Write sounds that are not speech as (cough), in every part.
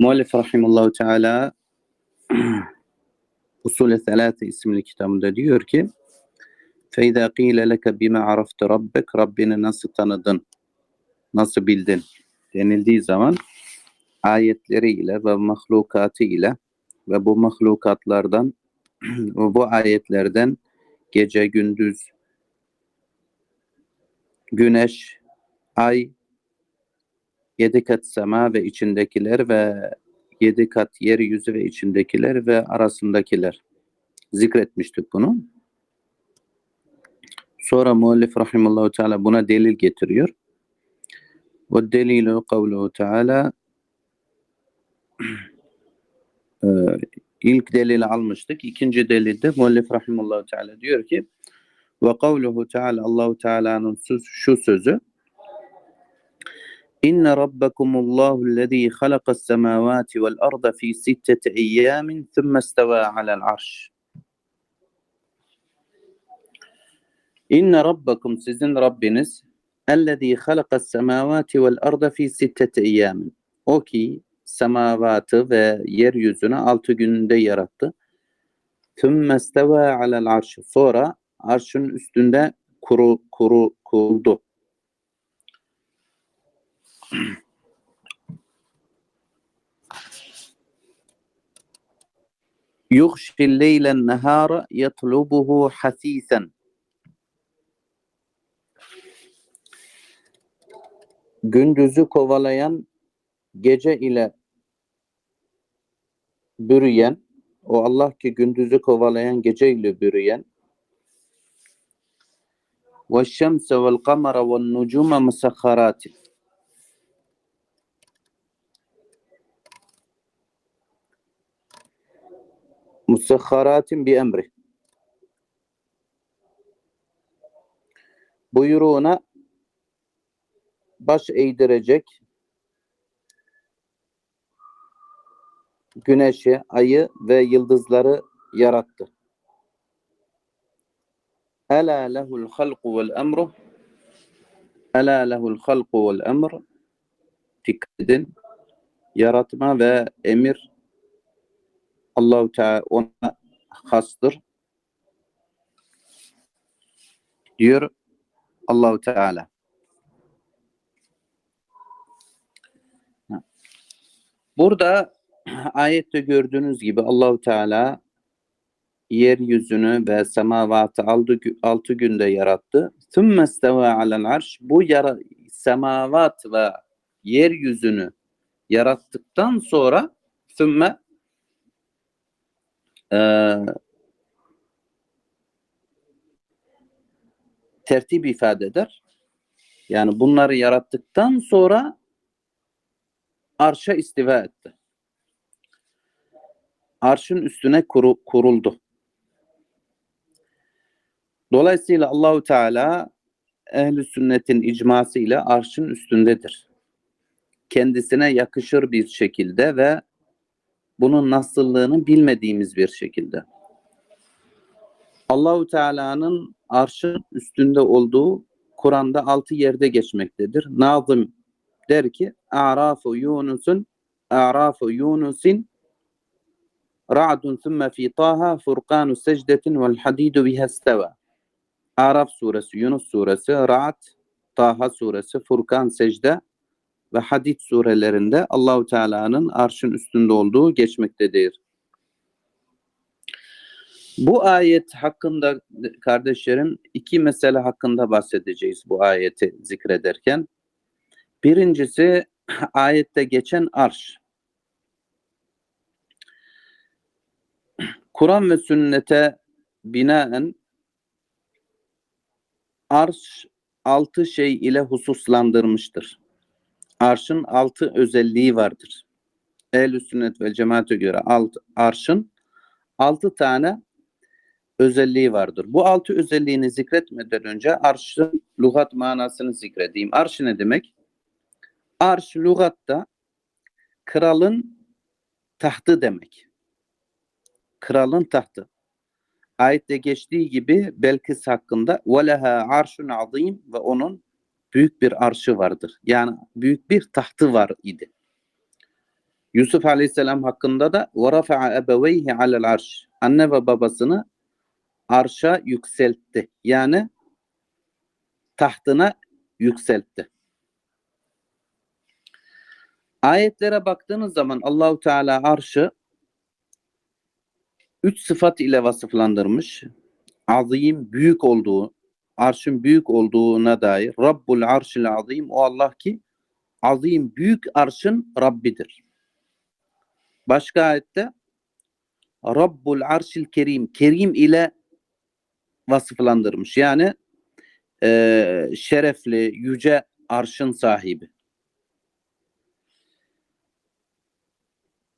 Muallif Rahimullahu Teala (clears throat) Usul-i Selate isimli kitabında diyor ki فَاِذَا قِيلَ لَكَ بِمَا عَرَفْتَ رَبَّكَ Rabbini nasıl tanıdın, nasıl bildin denildiği zaman ayetleriyle ve mahlukatı ile ve bu mahlukatlardan ve (clears throat) bu ayetlerden gece, gündüz, güneş, ay, yedi kat sema ve içindekiler ve yedi kat yeryüzü ve içindekiler ve arasındakiler zikretmiştik bunu. Sonra muallif rahimallahu teala buna delil getiriyor. Ve delilu kavluhu teala Ee, ilk delili almıştık. İkinci delilde muallif rahimallahu teala diyor ki ve kavluhu teala Allahu Teala'nın şu sözü İnne rabbakumullahu halaqas semavati vel arda fi sitteti eyyamin thumma isteva alel arş. İnne rabbakum sizin Rabbiniz halakas semavati vel arda fi sitteti eyyamin. O ki semavatı ve yeryüzünü altı günde yarattı. Thumma isteva alel arş. Sonra arşın üstünde kuru kuru kuruldu. (clears throat) Yughşil leylen nehara yatlubuhu hasisen. Gündüzü kovalayan gece ile bürüyen o Allah ki gündüzü kovalayan gece ile bürüyen ve şemse vel kamera ve nucume musakharatin musakharatin bi emri buyruğuna baş eğdirecek güneşi, ayı ve yıldızları yarattı. Ela lehul halku vel emru Ela lehul halku vel emr Dikkat edin. Yaratma ve emir Allahu Teala ona hastır. Diyor Allahu Teala. Burada (clears throat) ayette gördüğünüz gibi Allahu Teala yeryüzünü ve semavatı altı, altı günde yarattı. Sümme steva alel arş. Bu yara, semavat ve yeryüzünü yarattıktan sonra sümme e, tertip ifade eder. Yani bunları yarattıktan sonra arşa istiva etti arşın üstüne kuru, kuruldu. Dolayısıyla Allahu Teala ehli sünnetin icması ile arşın üstündedir. Kendisine yakışır bir şekilde ve bunun nasıllığını bilmediğimiz bir şekilde. Allahu Teala'nın arşın üstünde olduğu Kur'an'da altı yerde geçmektedir. Nazım der ki A'rafu Yunus'un A'rafu Yunus'in Ra'dun thumme fi Taha Furkanu secdetin vel hadidu biha steva. Araf suresi, Yunus suresi, Ra'd, Taha suresi, Furkan secde ve Hadid surelerinde Allahu Teala'nın arşın üstünde olduğu geçmektedir. Bu ayet hakkında kardeşlerim iki mesele hakkında bahsedeceğiz bu ayeti zikrederken. Birincisi (clears throat) ayette geçen arş. (clears throat) Kur'an ve sünnete binaen arş altı şey ile hususlandırmıştır Arşın altı özelliği vardır. Ehl-i sünnet ve cemaate göre alt, arşın altı tane özelliği vardır. Bu altı özelliğini zikretmeden önce arşın lügat manasını zikredeyim. Arş ne demek? Arş lügatta kralın tahtı demek kralın tahtı. Ayette geçtiği gibi Belkıs hakkında وَلَهَا arşun azim ve onun büyük bir arşı vardır. Yani büyük bir tahtı var idi. Yusuf Aleyhisselam hakkında da وَرَفَعَ اَبَوَيْهِ عَلَى الْعَرْشِ Anne ve babasını arşa yükseltti. Yani tahtına yükseltti. Ayetlere baktığınız zaman Allahu Teala arşı üç sıfat ile vasıflandırmış. Azim, büyük olduğu, arşın büyük olduğuna dair Rabbul arşil azim o Allah ki azim büyük arşın Rabbidir. Başka ayette Rabbul arşil kerim kerim ile vasıflandırmış. Yani e, şerefli, yüce arşın sahibi.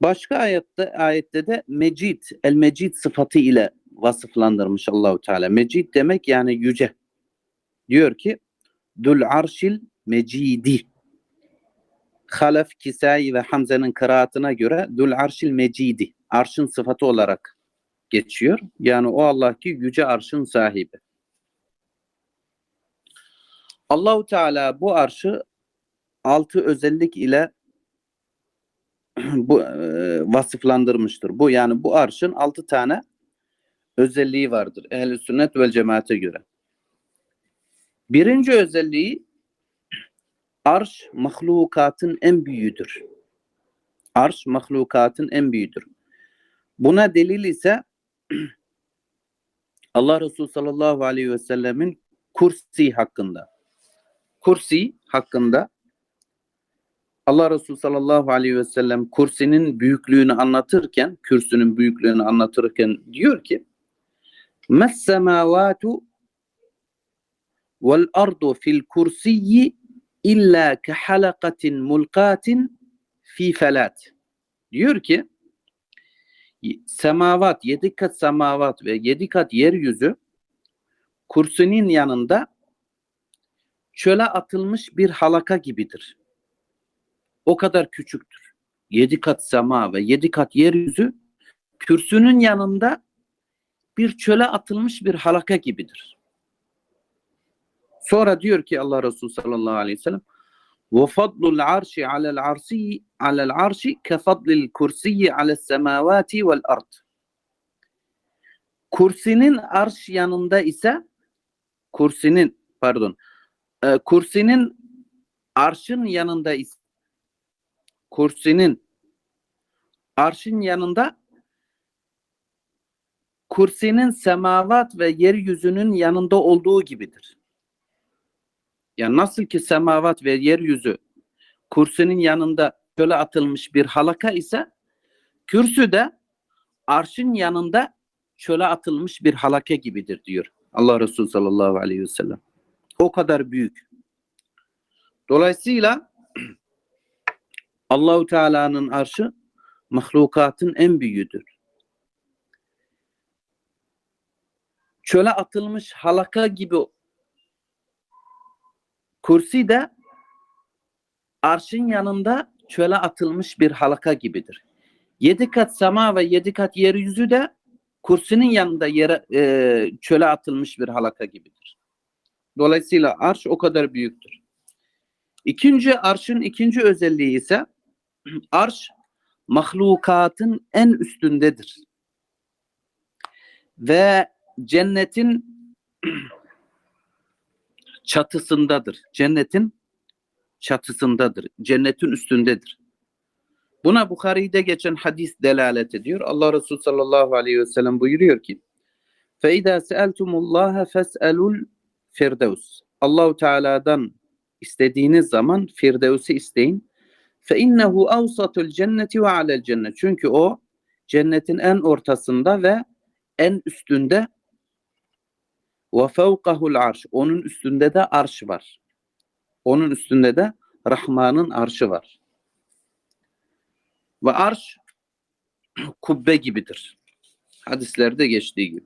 Başka ayette ayette de Mecid, el Mecid sıfatı ile vasıflandırmış Allahu Teala. Mecid demek yani yüce. Diyor ki Dul arşil mecidi. Halef, Kisai ve Hamza'nın kıraatına göre Dul arşil mecidi. Arşın sıfatı olarak geçiyor. Yani o Allah ki yüce arşın sahibi. Allahu Teala bu arşı altı özellik ile (clears throat) bu e, vasıflandırmıştır. Bu yani bu arşın altı tane özelliği vardır. Ehl-i sünnet vel cemaate göre. Birinci özelliği arş mahlukatın en büyüğüdür. Arş mahlukatın en büyüğüdür. Buna delil ise (clears throat) Allah Resulü sallallahu aleyhi ve sellemin kursi hakkında. Kursi hakkında Allah Resulü sallallahu aleyhi ve sellem kursinin büyüklüğünü anlatırken, kürsünün büyüklüğünü anlatırken diyor ki Mes semavatu vel ardu fil kursiyyi illa ke halakatin mulkatin fi felat. Diyor ki semavat, yedi kat semavat ve yedi kat yeryüzü kursinin yanında çöle atılmış bir halaka gibidir. O kadar küçüktür. Yedi kat sema ve yedi kat yeryüzü kürsünün yanında bir çöle atılmış bir halaka gibidir. Sonra diyor ki Allah Resulü sallallahu aleyhi ve sellem ve fadlul arşi alel arsi alel arşi ke fadlil kursiyi alel. Kursinin arş yanında ise kursinin pardon e, kursinin arşın yanında ise kursinin arşın yanında kursinin semavat ve yeryüzünün yanında olduğu gibidir. Yani nasıl ki semavat ve yeryüzü kursinin yanında şöyle atılmış bir halaka ise kürsü de arşın yanında şöyle atılmış bir halaka gibidir diyor Allah Resulü sallallahu aleyhi ve sellem. O kadar büyük. Dolayısıyla (clears throat) Allahu Teala'nın arşı mahlukatın en büyüğüdür. Çöle atılmış halaka gibi kursi de arşın yanında çöle atılmış bir halaka gibidir. Yedi kat sema ve yedi kat yeryüzü de kursinin yanında yere, e, çöle atılmış bir halaka gibidir. Dolayısıyla arş o kadar büyüktür. İkinci arşın ikinci özelliği ise (clears throat) arş mahlukatın en üstündedir. Ve cennetin (clears throat) çatısındadır. Cennetin çatısındadır. Cennetin üstündedir. Buna Bukhari'de geçen hadis delalet ediyor. Allah Resulü sallallahu aleyhi ve sellem buyuruyor ki فَاِذَا سَأَلْتُمُ اللّٰهَ فَاسْأَلُوا الْفِرْدَوْسِ Allahu Teala'dan istediğiniz zaman Firdevs'i isteyin. فَاِنَّهُ اَوْسَطُ الْجَنَّةِ وَعَلَى الْجَنَّةِ Çünkü o cennetin en ortasında ve en üstünde ve fevkahul arş. Onun üstünde de arş var. Onun üstünde de Rahman'ın arşı var. Ve arş (clears throat) kubbe gibidir. Hadislerde geçtiği gibi.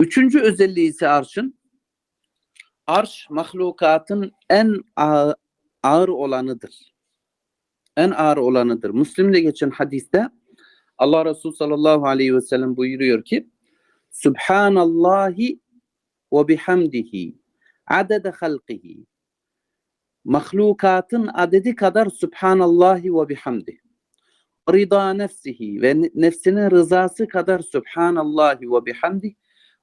Üçüncü özelliği ise arşın arş mahlukatın en ağır, olanıdır. En ağır olanıdır. Müslim'de geçen hadiste Allah Resulü sallallahu aleyhi ve sellem buyuruyor ki Subhanallahi ve bihamdihi adede halqihi. Mahlukatın adedi kadar Subhanallahi ve bihamdi. Rıda nefsihi ve ne- nefsinin rızası kadar Subhanallahi ve bihamdi.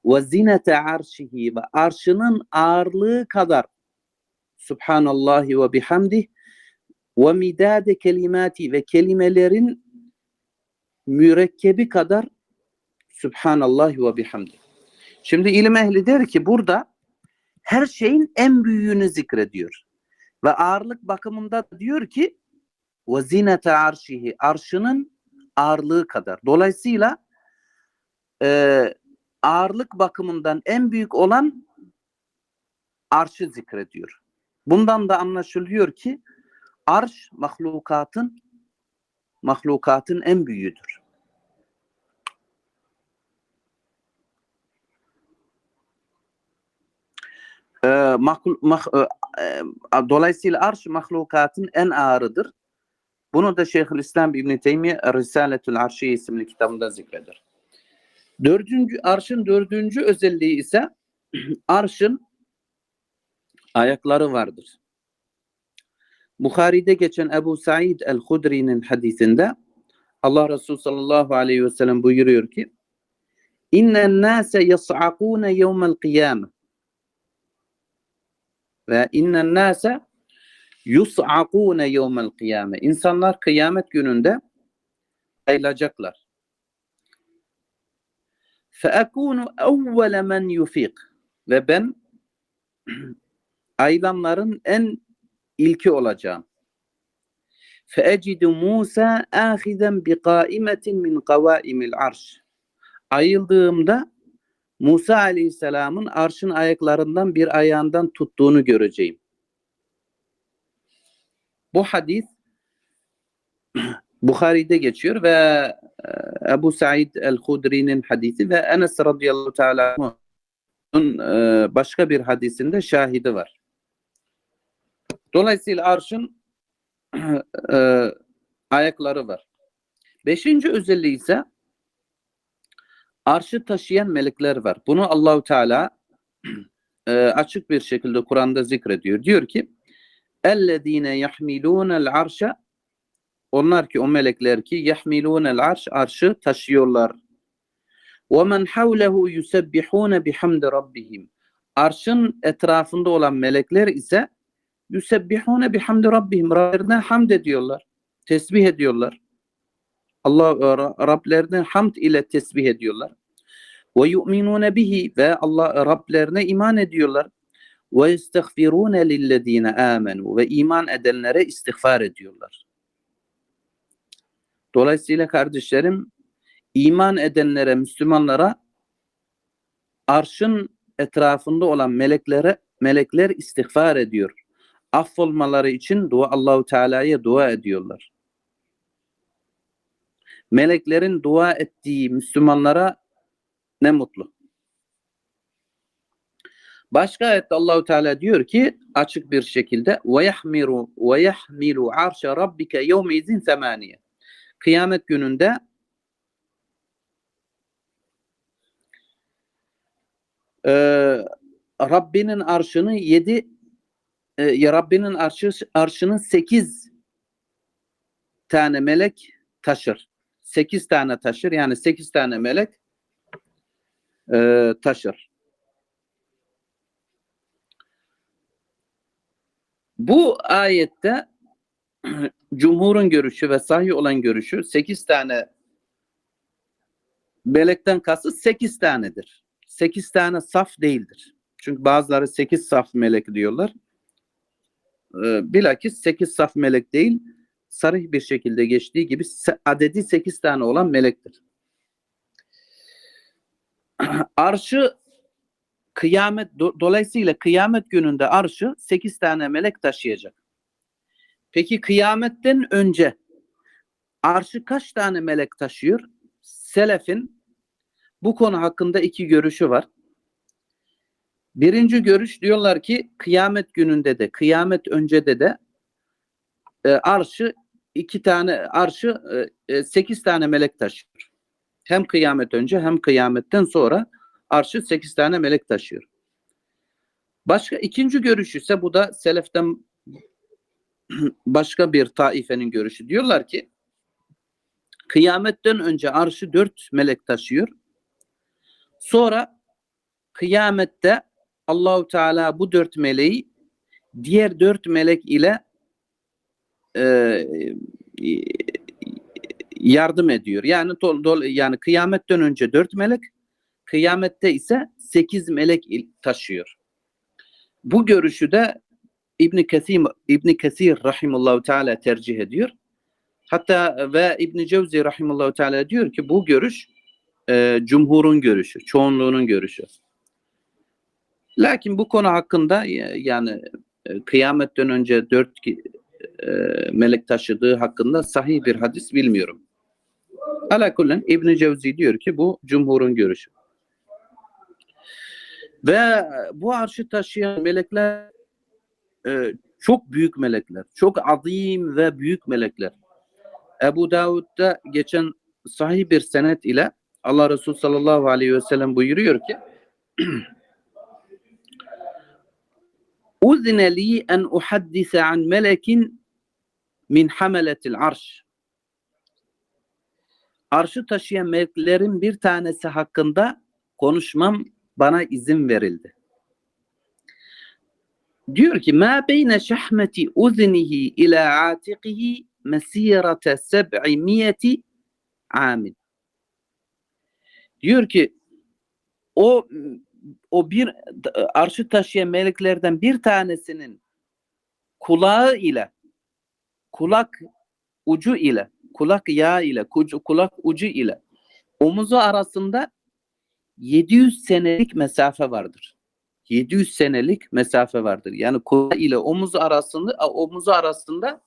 Ve zinete arşihi ve arşının ağırlığı kadar Subhanallahi ve bihamdi. Ve midade kelimati ve kelimelerin mürekkebi kadar Subhanallah ve bihamdi. Şimdi ilim ehli der ki burada her şeyin en büyüğünü zikrediyor. Ve ağırlık bakımında diyor ki ve zinete arşihi arşının ağırlığı kadar. Dolayısıyla e, ağırlık bakımından en büyük olan arşı zikrediyor. Bundan da anlaşılıyor ki arş mahlukatın mahlukatın en büyüğüdür. Ee, makl- mah- e, e, dolayısıyla arş mahlukatın en ağırıdır. Bunu da Şeyhülislam İbn Teymiye Risaletül Arşi isimli kitabında zikreder. Dördüncü, arşın dördüncü özelliği ise (clears throat) arşın ayakları vardır. Bukhari'de geçen Ebu Said el-Hudri'nin hadisinde Allah Resulü sallallahu aleyhi ve sellem buyuruyor ki İnnen nâse yas'akûne yevmel kıyâme ve innen nase yus'akune yevmel kıyame. İnsanlar kıyamet gününde sayılacaklar. Feekunu evvele men yufik. Ve ben ayılanların en ilki olacağım. Feecidu Musa ahizen bi kaimetin min kavaimil arş. Ayıldığımda Musa Aleyhisselam'ın arşın ayaklarından bir ayağından tuttuğunu göreceğim. Bu hadis Bukhari'de geçiyor ve e, Ebu Said el-Hudri'nin hadisi ve Enes radıyallahu teala anh'ın, e, başka bir hadisinde şahidi var. Dolayısıyla arşın e, ayakları var. Beşinci özelliği ise arşı taşıyan melekler var. Bunu Allahu Teala e, açık bir şekilde Kur'an'da zikrediyor. Diyor ki: "Ellezine yahmilunel arşa" Onlar ki o melekler ki yahmilunel arş arşı taşıyorlar. Ve men havlehu yusebbihune bihamdi rabbihim. Arşın etrafında olan melekler ise yusebbihune bihamdi rabbihim. Rablerine hamd ediyorlar. Tesbih ediyorlar. Allah Rablerine hamd ile tesbih ediyorlar. Ve yu'minune bihi ve Allah Rablerine iman ediyorlar. Ve istagfirune lillezine amenu ve iman edenlere istiğfar ediyorlar. Dolayısıyla kardeşlerim iman edenlere, Müslümanlara arşın etrafında olan meleklere melekler istiğfar ediyor. Affolmaları için dua Allahu Teala'ya dua ediyorlar. Meleklerin dua ettiği Müslümanlara ne mutlu. Başka ayette Allahu Teala diyor ki açık bir şekilde ve yahmiru ve yahmilu arşa rabbike yevme izin semaniye. Kıyamet gününde e, Rabbinin arşını yedi e, Rabbinin arşı, arşının sekiz tane melek taşır. Sekiz tane taşır. Yani sekiz tane melek e, taşır. Bu ayette (clears throat) cumhurun görüşü ve sahih olan görüşü 8 tane melekten kastı 8 tanedir. 8 tane saf değildir. Çünkü bazıları 8 saf melek diyorlar. Ee, bilakis 8 saf melek değil, sarih bir şekilde geçtiği gibi adedi 8 tane olan melektir. (clears throat) Arşı kıyamet do, dolayısıyla kıyamet gününde arşı 8 tane melek taşıyacak. Peki kıyametten önce arşı kaç tane melek taşıyor? Selefin bu konu hakkında iki görüşü var. Birinci görüş diyorlar ki kıyamet gününde de kıyamet önce de de e, arşı iki tane arşı e, sekiz tane melek taşıyor. Hem kıyamet önce hem kıyametten sonra arşı sekiz tane melek taşıyor. Başka ikinci görüş ise bu da seleften (clears throat) başka bir taifenin görüşü. Diyorlar ki kıyametten önce arşı dört melek taşıyor. Sonra kıyamette Allahu Teala bu dört meleği diğer dört melek ile e, yardım ediyor. Yani dol, dol, yani kıyametten önce dört melek, kıyamette ise sekiz melek taşıyor. Bu görüşü de İbn Kesir İbn Kesir rahimehullah teala tercih ediyor. Hatta ve İbn Cevzi rahimehullah teala diyor ki bu görüş e, cumhurun görüşü, çoğunluğunun görüşü. Lakin bu konu hakkında e, yani e, kıyametten önce dört e, melek taşıdığı hakkında sahih bir hadis bilmiyorum. Ala kullen İbn Cevzi diyor ki bu cumhurun görüşü. Ve bu arşı taşıyan melekler e, çok büyük melekler. Çok azim ve büyük melekler. Ebu Davud'da geçen sahih bir senet ile Allah Resulü sallallahu aleyhi ve sellem buyuruyor ki (clears throat) Uzine li en uhaddise an melekin min hameletil arş. Arşı taşıyan meleklerin bir tanesi hakkında konuşmam bana izin verildi. Diyor ki ma beyne şahmeti uznihi ila atiqihi mesirete seb'imiyeti amin. Diyor ki o o bir arşı taşıyan meleklerden bir tanesinin kulağı ile kulak ucu ile kulak yağı ile kulak ucu ile omuzu arasında 700 senelik mesafe vardır. 700 senelik mesafe vardır. Yani kulak ile omuzu arasında omuzu arasında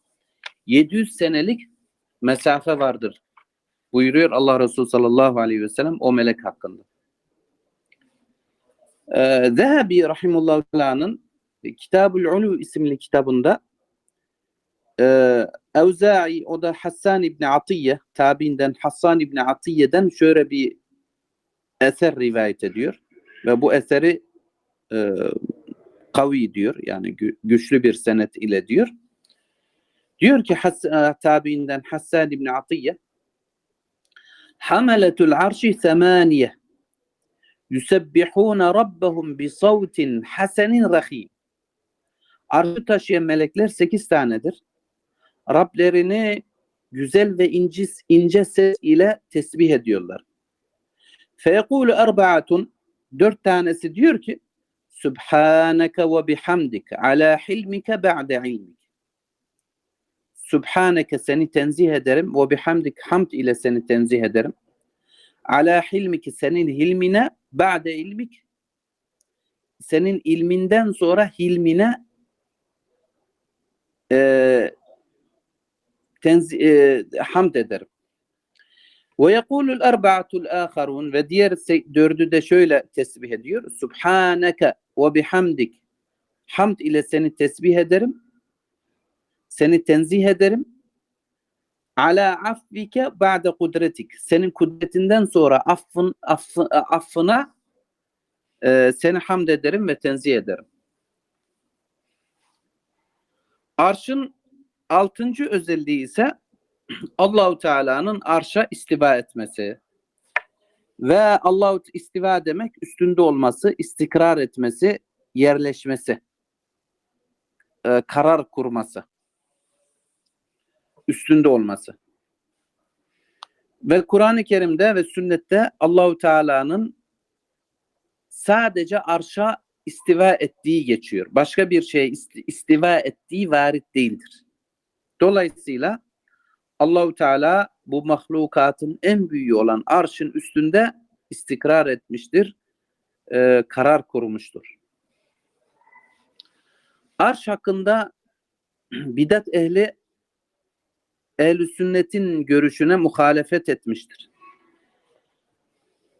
700 senelik mesafe vardır. Buyuruyor Allah Resulü sallallahu aleyhi ve sellem o melek hakkında. Ee, Zehebi rahimullahu teala'nın Kitabul Ulu isimli kitabında e, Evza'i o da Hassan İbni Atiye tabiinden Hassan İbni Atiye'den şöyle bir eser rivayet ediyor ve bu eseri e, kavi diyor yani gü- güçlü bir senet ile diyor. Diyor ki Has e, tabiinden Hassan İbni Atiye Hameletul arşi semaniye yusebbihune rabbahum bi savtin hasenin rahim. Arşı taşıyan melekler sekiz tanedir. Rablerini güzel ve ince, ince ses ile tesbih ediyorlar. Feyekulu erbaatun dört tanesi diyor ki Subhaneke ve bihamdik ala hilmike ba'de ilmik. Subhaneke seni tenzih ederim ve bihamdik hamd ile seni tenzih ederim. Ala hilmiki senin hilmine ba'de ilmik senin ilminden sonra hilmine e, tenzi, e, hamd ederim. Ve yekulul erba'atul aharun ve diğer dördü de şöyle tesbih ediyor. Subhaneke ve bihamdik. Hamd ile seni tesbih ederim. Seni tenzih ederim. Ala affike ba'de kudretik. Senin kudretinden sonra affın, affı, affına e, seni hamd ederim ve tenzih ederim. Arşın altıncı özelliği ise (clears throat) Allahu Teala'nın arşa istiva etmesi ve Allahu istiva demek üstünde olması, istikrar etmesi, yerleşmesi, e, karar kurması, üstünde olması. Ve Kur'an-ı Kerim'de ve sünnette Allahu Teala'nın sadece arşa istiva ettiği geçiyor. Başka bir şeye isti- istiva ettiği varit değildir. Dolayısıyla Allahu Teala bu mahlukatın en büyüğü olan arşın üstünde istikrar etmiştir, e, karar kurmuştur. Arş hakkında (clears throat) bidat ehli ehl sünnetin görüşüne muhalefet etmiştir.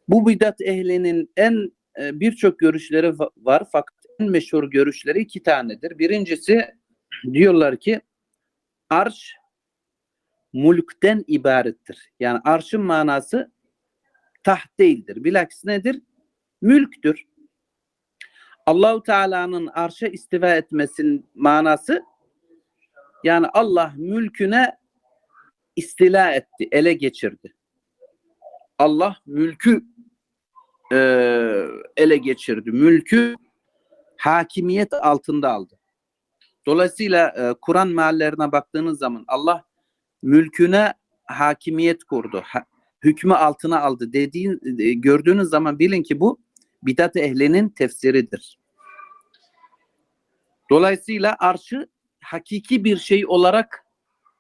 Bu bidat ehlinin en e, birçok görüşleri va- var fakat en meşhur görüşleri iki tanedir. Birincisi diyorlar ki arş mulkten ibarettir. Yani arşın manası taht değildir. Bilakis nedir? Mülktür. Allahu Teala'nın arşa istiva etmesinin manası Yani Allah mülküne istila etti, ele geçirdi. Allah mülkü e, ele geçirdi. Mülkü hakimiyet altında aldı. Dolayısıyla e, Kur'an meallerine baktığınız zaman Allah mülküne hakimiyet kurdu. Ha, hükmü altına aldı dediğin e, gördüğünüz zaman bilin ki bu bidat ehlinin tefsiridir. Dolayısıyla arşı hakiki bir şey olarak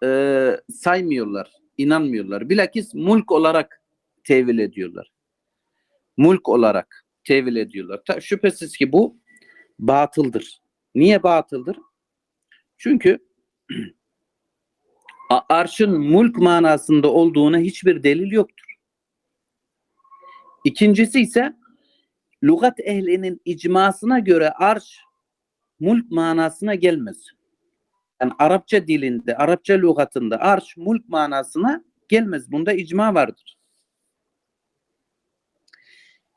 e, saymıyorlar, inanmıyorlar. Bilakis mulk olarak tevil ediyorlar. Mulk olarak tevil ediyorlar. Ta, şüphesiz ki bu batıldır. Niye batıldır? Çünkü (clears throat) arşın mulk manasında olduğuna hiçbir delil yoktur. İkincisi ise lügat ehlinin icmasına göre arş mulk manasına gelmez. Yani Arapça dilinde, Arapça lügatında arş mulk manasına gelmez. Bunda icma vardır.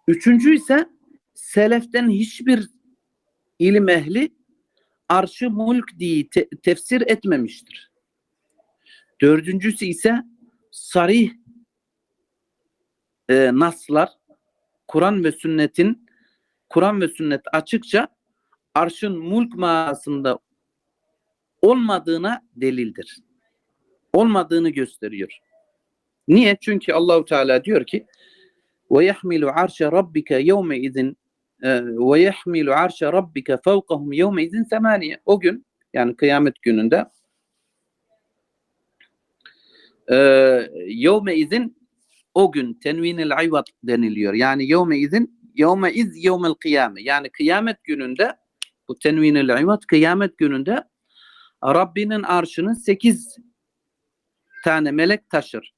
Üçüncü ise seleften hiçbir ilim ehli arşı mulk diye te- tefsir etmemiştir. Dördüncüsü ise sarih e, naslar Kur'an ve sünnetin Kur'an ve sünnet açıkça arşın mulk manasında olmadığına delildir. Olmadığını gösteriyor. Niye? Çünkü Allahu Teala diyor ki ve yahmilu arşe rabbike yevme izin ve yahmilu arşe rabbike fevkahum yevme izin semaniye. O gün yani kıyamet gününde e, yevme izin o gün tenvinil ayvat deniliyor. Yani yevme izin yevme iz yevmel kıyame. Yani kıyamet gününde bu tenvinil ayvat kıyamet gününde Rabbinin arşını sekiz tane melek taşır.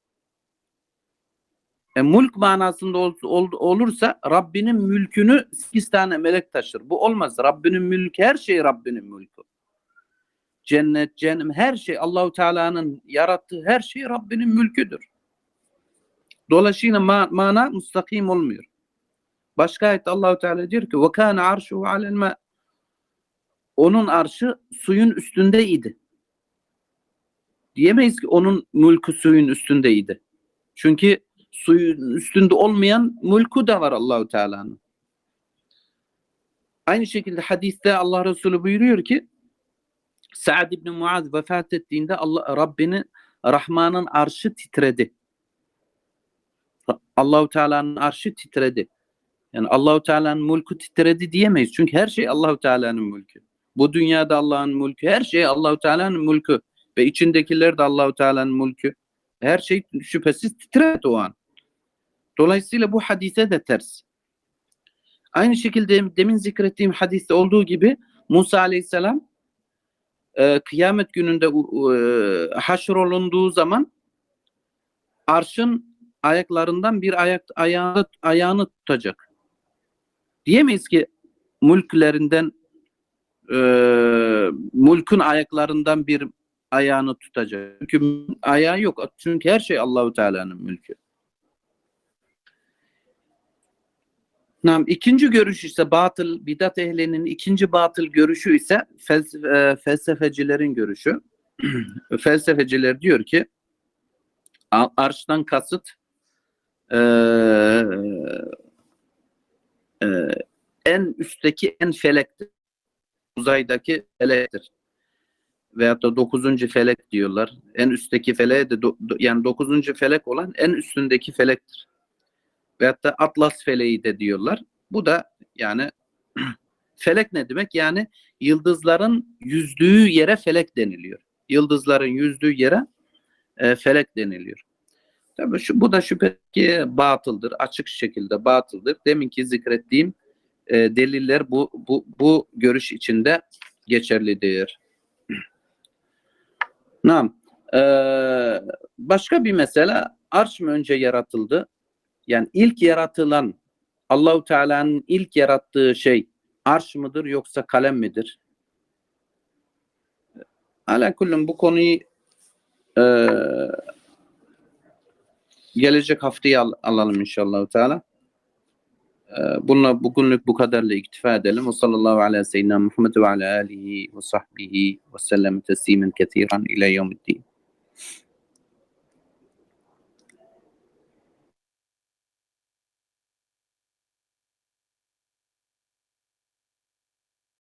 E, mulk manasında ol, ol, olursa Rabbinin mülkünü sekiz tane melek taşır. Bu olmaz. Rabbinin mülkü her şey Rabbinin mülkü. Cennet, cehennem her şey Allahu Teala'nın yarattığı her şey Rabbinin mülküdür. Dolayısıyla ma mana müstakim olmuyor. Başka ayette Allahu Teala diyor ki ve kana arşuhu alel ma onun arşı suyun üstündeydi. Diyemeyiz ki onun mülkü suyun üstündeydi. Çünkü suyun üstünde olmayan mülkü de var Allahu Teala'nın. Aynı şekilde hadiste Allah Resulü buyuruyor ki Sa'd ibn Muaz vefat ettiğinde Allah Rabbinin Rahman'ın arşı titredi. Allahu Teala'nın arşı titredi. Yani Allahu Teala'nın mülkü titredi diyemeyiz. Çünkü her şey Allahu Teala'nın mülkü. Bu dünyada Allah'ın mülkü, her şey Allahu Teala'nın mülkü ve içindekiler de Allahu Teala'nın mülkü. Her şey şüphesiz titredi o an. Dolayısıyla bu hadise de ters. Aynı şekilde demin zikrettiğim hadiste olduğu gibi Musa Aleyhisselam e, kıyamet gününde e, haşrolunduğu zaman arşın ayaklarından bir ayak ayağını, ayağını tutacak. Diyemeyiz ki mülklerinden e, mülkün ayaklarından bir ayağını tutacak. Çünkü ayağı yok. Çünkü her şey Allahu Teala'nın mülkü. Nam ikinci görüş ise batıl bidat ehlinin ikinci batıl görüşü ise felsefe, felsefecilerin görüşü. (clears throat) Felsefeciler diyor ki arştan kasıt e, e, en üstteki en felektir. Uzaydaki felektir. Veyahut da dokuzuncu felek diyorlar. En üstteki feleğe de do, yani dokuzuncu felek olan en üstündeki felektir. Veyahut da Atlas feleği de diyorlar. Bu da yani (clears throat) felek ne demek? Yani yıldızların yüzdüğü yere felek deniliyor. Yıldızların yüzdüğü yere e, felek deniliyor. Tabii şu, bu da şüphe ki batıldır. Açık şekilde batıldır. Deminki zikrettiğim e, deliller bu, bu, bu görüş içinde geçerlidir. (clears throat) Nam. Ee, başka bir mesele arş mı önce yaratıldı? Yani ilk yaratılan Allahu Teala'nın ilk yarattığı şey arş mıdır yoksa kalem midir? Ala kullum bu konuyu e, gelecek haftaya al, alalım inşallah Teala. Ee, Bununla bugünlük bu kadarla iktifa edelim. Ve sallallahu ala seyyidina Muhammed ve ala alihi ve sahbihi ve sellem teslimen ketiren ila yevmiddin.